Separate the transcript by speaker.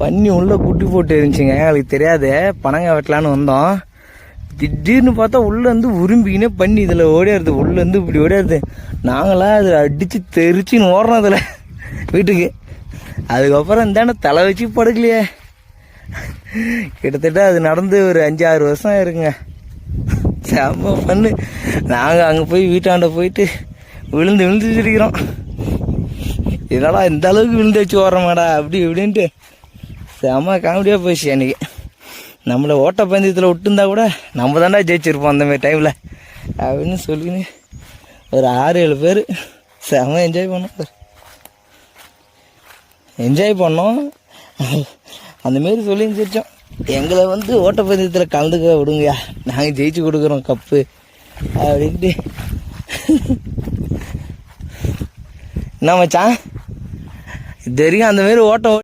Speaker 1: பன்னி உள்ளே குட்டி போட்டு இருந்துச்சுங்க. எங்களுக்கு தெரியாது பனங்க வெட்டலான்னு வந்தோம். திடீர்னு பார்த்தா உள்ளேருந்து உரும்பிக்கினே பண்ணி இதில் ஓடியாருது. உள்ளேருந்து இப்படி ஓடியாருது. நாங்களாம் அதில் அடித்து தெரிச்சுன்னு ஓடுறோம் அதில் வீட்டுக்கு. அதுக்கப்புறம் இந்தாண்ட தலை வச்சு படுக்கலையே. கிட்டத்தட்ட அது நடந்து ஒரு அஞ்சு ஆறு வருஷம் இருக்குங்க செம்ம பண்ணு. நாங்கள் அங்கே போய் வீட்டாண்ட போயிட்டு விழுந்து விழுந்து சிரிக்கிறோம். என்னடா இந்த அளவுக்கு விழுந்து வச்சு ஓடுறோமாடா அப்படி இப்படின்ட்டு. செம்ம காமெடியாக போயிடுச்சு அன்றைக்கி நம்மளை ஓட்டப்பந்தயத்தில் விட்டுருந்தா கூட நம்ம தாண்டா ஜெயிச்சிருப்போம் அந்தமாரி டைமில் அப்படின்னு சொல்லின்னு ஒரு ஆறு ஏழு பேர் செம என்ஜாய் பண்ணோம். சார் என்ஜாய் பண்ணோம். அந்த மாரி சொல்லி சிரித்தோம் எங்களை வந்து ஓட்டப்பந்தயத்தில் கலந்துக்க விடுங்கயா நாங்கள் ஜெயிச்சு கொடுக்குறோம் கப்பு அப்படின்ட்டு. என்ன மச்சான்? இது வரைக்கும் அந்த மாரி ஓட்டம்